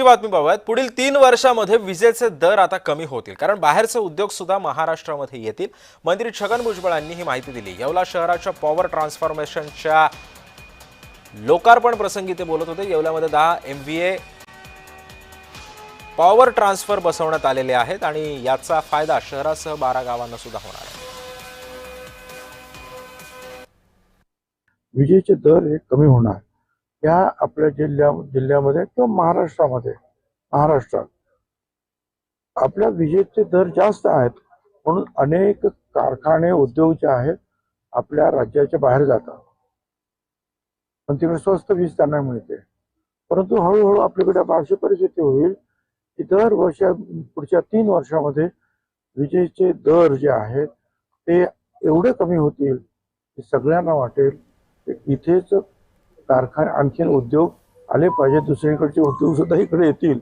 बातमी पाहूयात. पुढील तीन वर्षामध्ये विजेचे दर आता कमी होतील. कारण बाहेरचे उद्योग सुद्धा महाराष्ट्रामध्ये येतील. मंत्री छगन भुजबळ यांनी ही माहिती दिली. येवला शहराच्या पॉवर ट्रान्सफॉर्मेशनच्या लोकार्पण प्रसंगी ते बोलत होते. येवल्यामध्ये दहा M V A power transfer बसवण्यात आलेले आहेत आणि याचा फायदा शहरासह बारा गावांना सुद्धा होणार आहे. विजेचे दर हे कमी होणार. या आपल्या जिल्ह्या जिल्ह्यामध्ये किंवा महाराष्ट्रामध्ये महाराष्ट्रात. आपल्या विजेचे दर जास्त आहेत म्हणून अनेक कारखाने उद्योग जे आहेत आपल्या राज्याच्या बाहेर जातात. पण तिकडे स्वस्त वीज त्यांना मिळते. परंतु हळूहळू आपल्याकडे अशी परिस्थिती होईल की दर वर्षा पुढच्या तीन वर्षामध्ये विजेचे दर जे आहेत ते एवढे कमी होतील की सगळ्यांना वाटेल की इथेच कारखाने आणखीन उद्योग आले पाहिजे. दुसरीकडचे उद्योग सुद्धा इकडे येतील.